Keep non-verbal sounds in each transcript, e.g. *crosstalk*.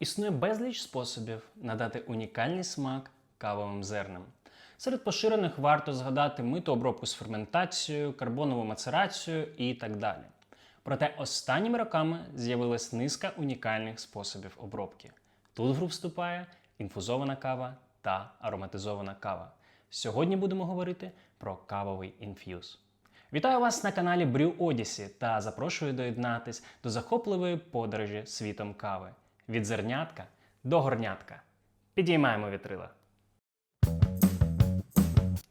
Існує безліч способів надати унікальний смак кавовим зернам. Серед поширених варто згадати митообробку з ферментацією, карбонову мацерацію і так далі. Проте останніми роками з'явилась низка унікальних способів обробки. Тут в гру вступає інфузована кава та ароматизована кава. Сьогодні будемо говорити про кавовий інф'юз. Вітаю вас на каналі Brew Odyssey та запрошую доєднатись до захопливої подорожі світом кави від зернятка до горнятка. Підіймаємо вітрила.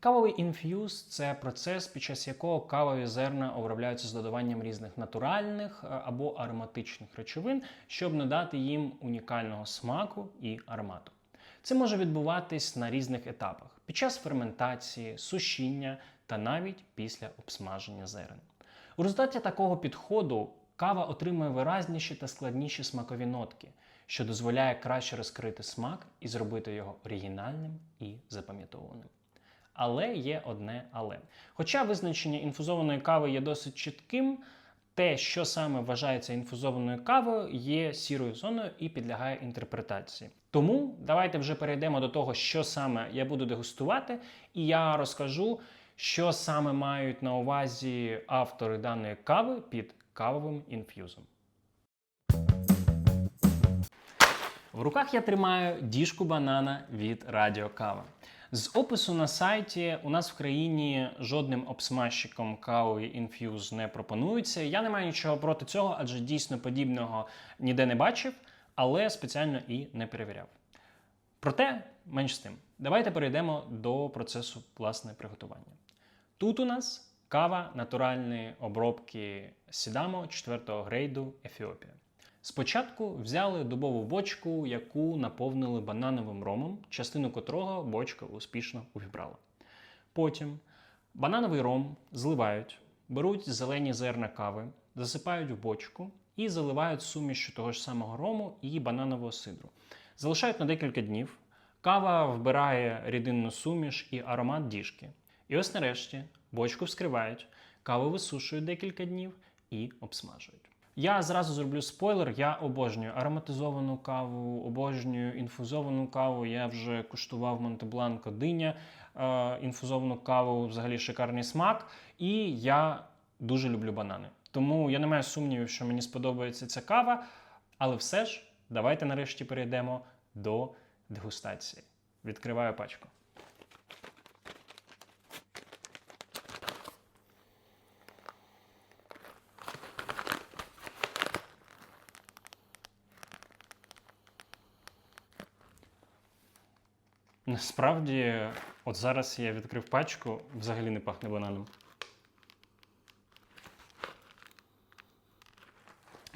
Кавовий інф'юз це процес, під час якого кавові зерна обробляються з додаванням різних натуральних е, або ароматичних речовин, щоб надати їм унікального смаку і аромату. Це може відбуватись на різних етапах: під час ферментації, сушіння та навіть після обсмаження зерен. У результаті такого підходу кава отримує виразніші та складніші смакові нотки, що дозволяє краще розкрити смак і зробити його оригінальним і запам'ятованим. Але є одне але. Хоча визначення інфузованої кави є досить чітким, те, що саме вважається інфузованою кавою, є сірою зоною і підлягає інтерпретації. Тому давайте вже перейдемо до того, що саме я буду дегустувати, і я розкажу, що саме мають на увазі автори даної кави під кавовим інф'юзом. В руках я тримаю діжку банана від Радіо Кава. З опису на сайті у нас в країні жодним обсмажчиком кави інф'юз не пропонується. Я не маю нічого проти цього, адже дійсно подібного ніде не бачив, але спеціально і не перевіряв. Проте, менш з тим, давайте перейдемо до процесу власне приготування. Тут у нас кава натуральної обробки Сідамо 4 го грейду Ефіопія. Спочатку взяли дубову бочку, яку наповнили банановим ромом, частину котрого бочка успішно увібрала. Потім банановий ром зливають, беруть зелені зерна кави, засипають в бочку і заливають сумішю того ж самого рому і бананового сидру. Залишають на декілька днів. Кава вбирає рідинну суміш і аромат діжки. І ось нарешті бочку вскривають, каву висушують декілька днів і обсмажують. Я зразу зроблю спойлер. Я обожнюю ароматизовану каву, обожнюю інфузовану каву. Я вже куштував Монтебланко диня, е, інфузовану каву, взагалі шикарний смак. І я дуже люблю банани. Тому я не маю сумнівів, що мені сподобається ця кава. Але все ж, давайте нарешті перейдемо до дегустації. Відкриваю пачку. Насправді, от зараз я відкрив пачку, взагалі не пахне бананом.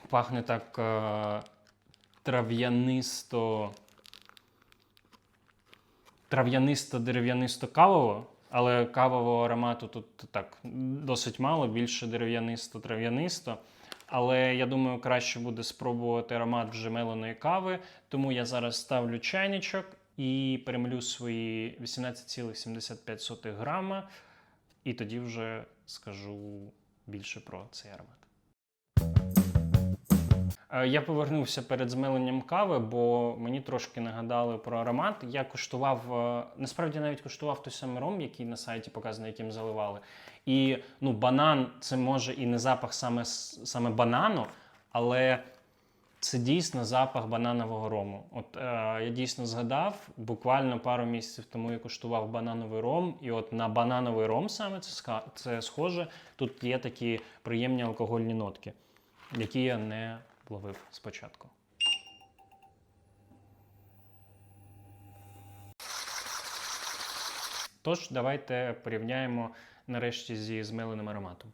Пахне так е, трав'янисто. Трав'янисто-дерев'янисто кавово, але кавового аромату тут так досить мало, більше дерев'янисто-трав'янисто. Але я думаю, краще буде спробувати аромат вже меленої кави. Тому я зараз ставлю чайничок і перемелю свої 18,75 грама, і тоді вже скажу більше про цей аромат. Е, Я повернувся перед змеленням кави, бо мені трошки нагадали про аромат. Я куштував, е, насправді навіть куштував той самий ром, який на сайті показаний, яким заливали. І ну, банан це може і не запах саме, саме банану, але це дійсно запах бананового рому. От е, я дійсно згадав, буквально пару місяців тому я куштував банановий ром, і от на банановий ром саме це, це схоже. Тут є такі приємні алкогольні нотки, які я не ловив спочатку. Тож, давайте порівняємо нарешті зі змеленим ароматом.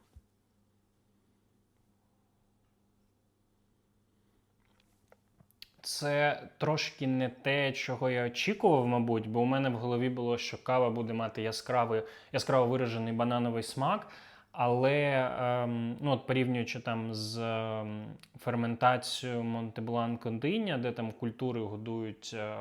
Це трошки не те, чого я очікував, мабуть, бо у мене в голові було, що кава буде мати яскравий, яскраво виражений банановий смак. Але ем, ну, от порівнюючи там з ем, ферментацією Монтебланко диня, де там культури годують е,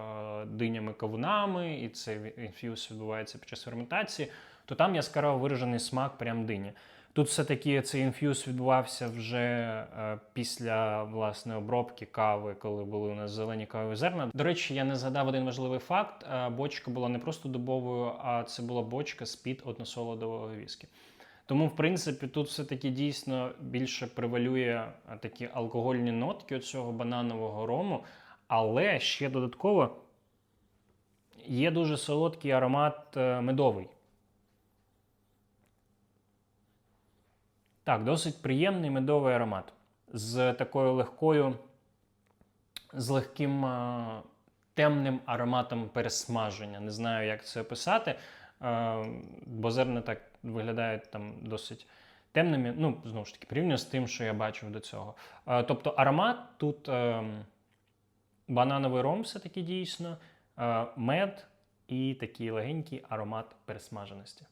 динями кавунами, і цей інф'юз відбувається під час ферментації, то там яскраво виражений смак прям дині. Тут все-таки цей інф'юз відбувався вже е, після власне обробки кави, коли були у нас зелені кавові зерна. До речі, я не згадав один важливий факт: Е, бочка була не просто дубовою, а це була бочка з-під односолодового віскі. Тому, в принципі, тут все-таки дійсно більше превалює е, такі алкогольні нотки цього бананового рому, але ще додатково є дуже солодкий аромат медовий. Так, досить приємний медовий аромат з такою легкою, з легким а, темним ароматом пересмаження. Не знаю, як це описати, а, бо зерна так виглядають там досить темними. Ну, знову ж таки, порівняно з тим, що я бачив до цього. А, тобто аромат тут банановий ром, все-таки дійсно, мед і такий легенький аромат пересмаженості.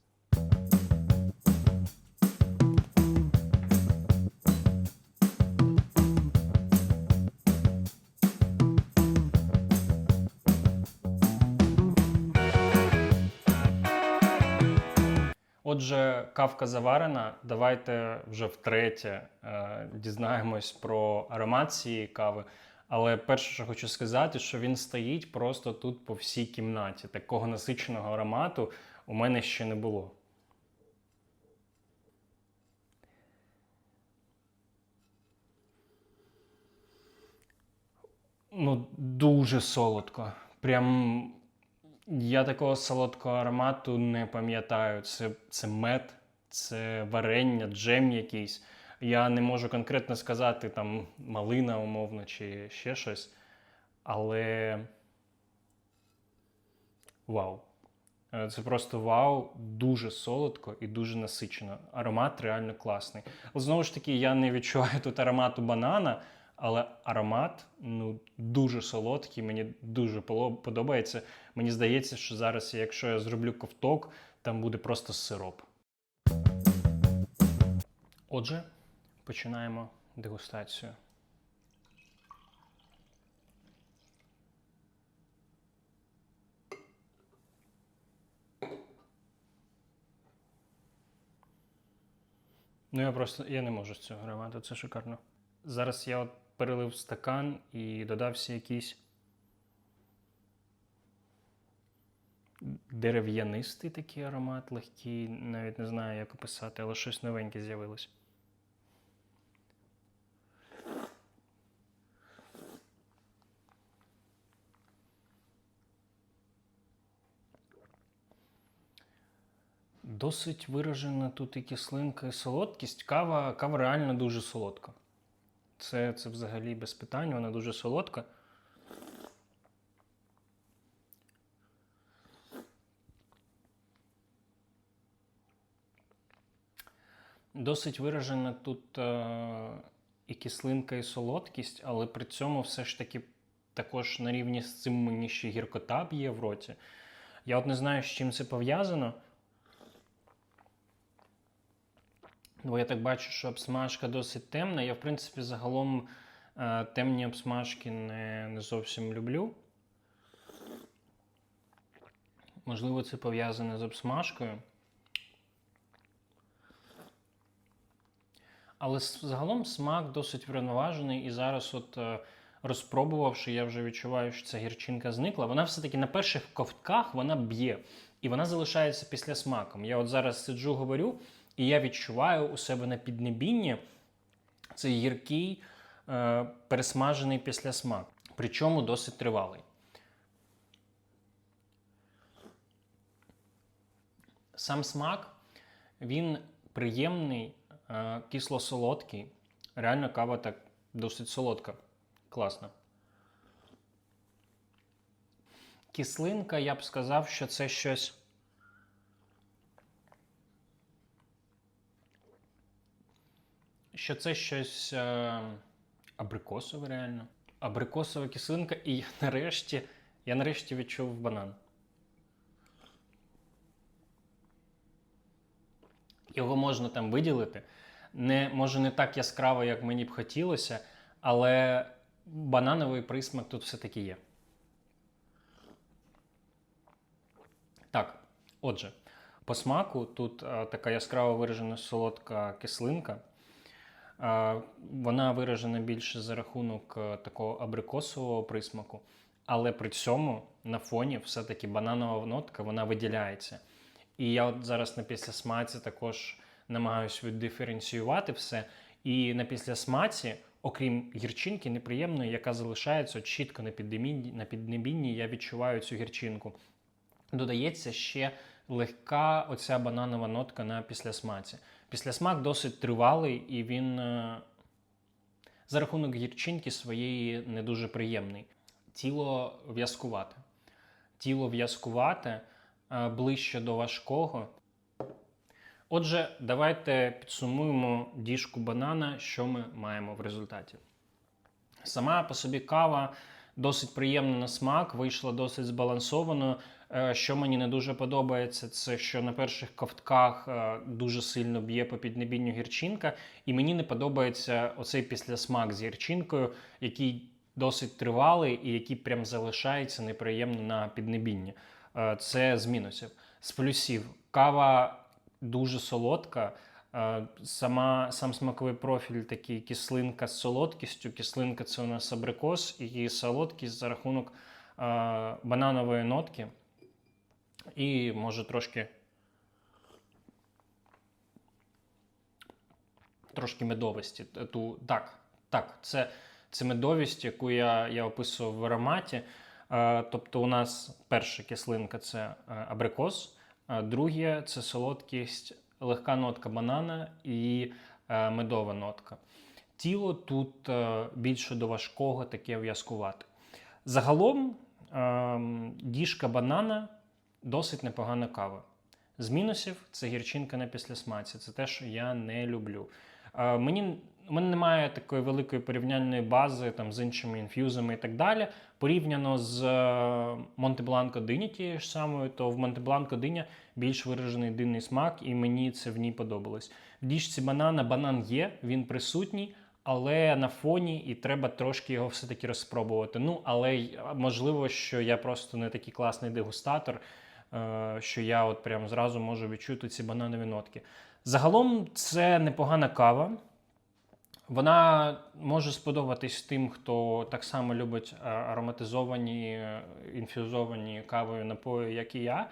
Отже, кавка заварена. Давайте вже втретє е, дізнаємось про аромат цієї кави. Але перше, що хочу сказати, що він стоїть просто тут по всій кімнаті. Такого насиченого аромату у мене ще не було. Ну, дуже солодко. Прям я такого солодкого аромату не пам'ятаю. Це, це мед, це варення, джем якийсь. Я не можу конкретно сказати там малина, умовно, чи ще щось. Але вау. Е, Це просто вау, дуже солодко і дуже насичено. Аромат реально класний. Знову ж таки, я не відчуваю тут аромату банана, але аромат ну, дуже солодкий, мені дуже подобається. Мені здається, що зараз, якщо я зроблю ковток, там буде просто сироп. Отже, починаємо дегустацію. Ну, я просто я не можу з цього аромату, це шикарно. Зараз я от перелив стакан і додався якийсь дерев'янистий такий аромат, легкий, навіть не знаю, як описати, але щось новеньке з'явилось. Досить виражена тут і кислинка, і солодкість. Кава, кава реально дуже солодка. Це, це взагалі без питань, вона дуже солодка. Досить виражена тут е, і кислинка, і солодкість, але при цьому все ж таки також на рівні з цим мені ще гіркота б'є в роті. Я от не знаю, з чим це пов'язано. Бо я так бачу, що обсмажка досить темна. Я, в принципі, загалом е, темні обсмажки не, не зовсім люблю. Можливо, це пов'язане з обсмажкою. Але загалом смак досить врівноважений, і зараз, от е, розпробувавши, я вже відчуваю, що ця гірчинка зникла. Вона все-таки на перших ковтках вона б'є, і вона залишається після смаком. Я от зараз сиджу, говорю, і я відчуваю у себе на піднебінні цей гіркий е, пересмажений післясмак. Причому досить тривалий. Сам смак, він приємний, е, кисло-солодкий. Реально кава так досить солодка. Класно. Кислинка, я б сказав, що це щось. Що це щось е, абрикосове реально. Абрикосова кислинка, і я *laughs* нарешті, я нарешті відчув банан. Його можна там виділити. Не, може, не так яскраво, як мені б хотілося, але банановий присмак тут все-таки є. Так, отже, По смаку тут е, така яскраво виражена солодка кислинка. Вона виражена більше за рахунок е, такого абрикосового присмаку, але при цьому на фоні все-таки бананова нотка вона виділяється. І я от зараз на післясмаці також намагаюся віддиференціювати все. І на післясмаці, окрім гірчинки неприємної, яка залишається чітко на піднебінні, на піднебінні, я відчуваю цю гірчинку. Додається ще легка оця бананова нотка на післясмаці. Післясмак досить тривалий, і він е, за рахунок гірчинки своєї не дуже приємний. Тіло в'язкувате. Тіло в'язкувате е, ближче до важкого. Отже, давайте підсумуємо діжку банана, що ми маємо в результаті. Сама по собі кава досить приємна на смак, вийшла досить збалансованою. Е, Що мені не дуже подобається, це що на перших ковтках е, дуже сильно б'є по піднебінню гірчинка, і мені не подобається оцей післясмак з гірчинкою, який досить тривалий і який прям залишається неприємно на піднебінні. Е, Це з мінусів. З плюсів кава дуже солодка. Сама, сам смаковий профіль такий кислинка з солодкістю. Кислинка це у нас абрикос і солодкість за рахунок е, бананової нотки. І може трошки. Трошки медовості. Ту, так, так, це, це медовість, яку я, я описував в ароматі. Е, тобто, у нас перша кислинка це е, абрикос, а друге це солодкість, легка нотка банана і е, медова нотка. Тіло тут е, більше до важкого, таке в'язкувате. Загалом ем, діжка банана досить непогана кава. З мінусів це гірчинка на післясмаці. Це те, що я не люблю. Е, мені, у мене немає такої великої порівняльної бази там, з іншими інф'юзами і так далі. Порівняно з Монте-Бланко дині тією ж самою, то в Монте-Бланко диня більш виражений динний смак, і мені це в ній подобалось. В діжці банана банан є, він присутній, але на фоні і треба трошки його все-таки розпробувати. Ну, але можливо, що я просто не такий класний дегустатор, е, що я от прям зразу можу відчути ці бананові нотки. Загалом це непогана кава. Вона може сподобатись тим, хто так само любить е, ароматизовані, е, інфюзовані кавою напої, як і я.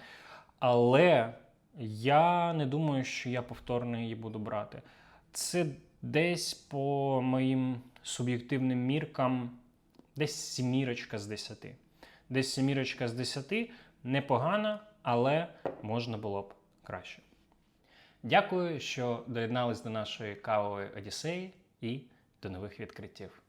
Але я не думаю, що я повторно її буду брати. Це десь по моїм суб'єктивним міркам, десь сімірочка з 10. Десь сімірочка з 10 непогана, але можна було б краще. Дякую, що доєднались до нашої кавової одіссеї і до нових відкриттів.